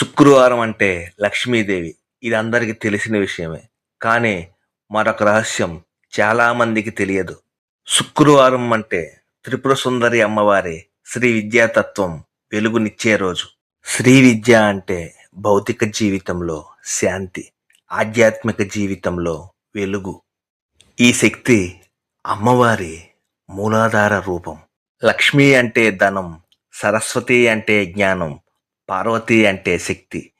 శుక్రవారం అంటే లక్ష్మీదేవి. ఇది అందరికీ తెలిసిన విషయమే. కానీ మరొక రహస్యం చాలామందికి తెలియదు. శుక్రవారం అంటే త్రిపుర సుందరి అమ్మవారి శ్రీ విద్యాతత్వం వెలుగునిచ్చే రోజు. శ్రీ విద్య అంటే భౌతిక జీవితంలో శాంతి ఆధ్యాత్మిక జీవితంలో వెలుగు. ఈ శక్తి అమ్మవారి మూలాధార రూపం. లక్ష్మి అంటే ధనం సరస్వతి అంటే జ్ఞానం పార్వతి అంటే శక్తి.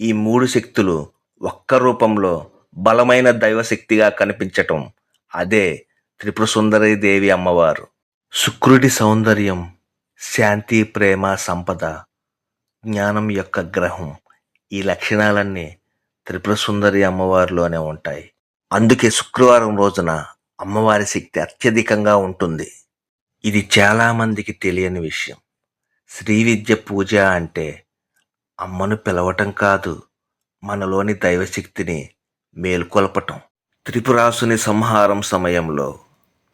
ఈ మూడు శక్తులు ఒక్క రూపంలో బలమైన దైవశక్తిగా కనిపించటం. అదే త్రిపుర సుందరి దేవి అమ్మవారు. శుక్రుడి సౌందర్యం శాంతి ప్రేమ సంపద జ్ఞానం యొక్క గ్రహం. ఈ లక్షణాలన్నీ త్రిపుర సుందరి అమ్మవారిలోనే ఉంటాయి. అందుకే శుక్రవారం రోజున అమ్మవారి శక్తి అత్యధికంగా ఉంటుంది. ఇది చాలామందికి తెలియని విషయం. శ్రీ విద్య పూజ అంటే అమ్మను పిలవటం కాదు మనలోని దైవశక్తిని మేల్కొల్పటం. త్రిపురాసుని సంహారం సమయంలో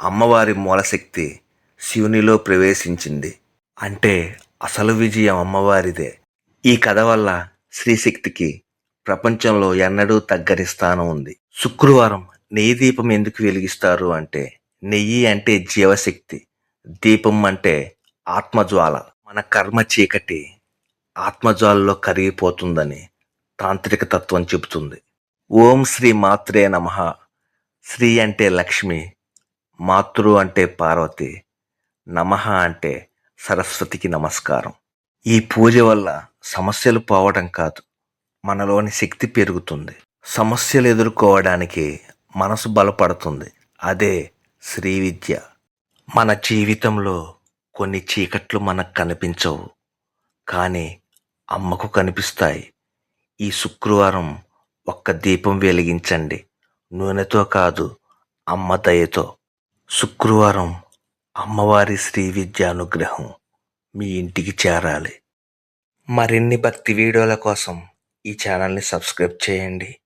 అమ్మవారి మూలశక్తి శివునిలో ప్రవేశించింది. అంటే అసలు విజయం అమ్మవారిదే. ఈ కథ వల్ల శ్రీశక్తికి ప్రపంచంలో ఎన్నడూ తగ్గని స్థానం ఉంది. శుక్రవారం నెయ్యి దీపం ఎందుకు వెలిగిస్తారు అంటే నెయ్యి అంటే జీవశక్తి దీపం అంటే ఆత్మజ్వాల. మన కర్మ చీకటి ఆత్మజాలలో కరిగిపోతుందని తాంత్రిక తత్వం చెబుతుంది. ఓం శ్రీ మాత్రే నమ. శ్రీ అంటే లక్ష్మి మాతృ అంటే పార్వతి నమ అంటే సరస్వతికి నమస్కారం. ఈ పూజ వల్ల సమస్యలు పోవడం కాదు మనలోని శక్తి పెరుగుతుంది. సమస్యలు ఎదుర్కోవడానికి మనసు బలపడుతుంది. అదే శ్రీ విద్య. మన జీవితంలో కొన్ని చీకట్లు మనకు కనిపించవు కానీ అమ్మకు కనిపిస్తాయి. ఈ శుక్రవారం ఒక్క దీపం వెలిగించండి. నూనెతో కాదు అమ్మ దయతో. శుక్రవారం అమ్మవారి శ్రీ విద్యానుగ్రహం మీ ఇంటికి చేరాలి. మరిన్ని భక్తి వీడియోల కోసం ఈ ఛానల్ని సబ్స్క్రైబ్ చేయండి.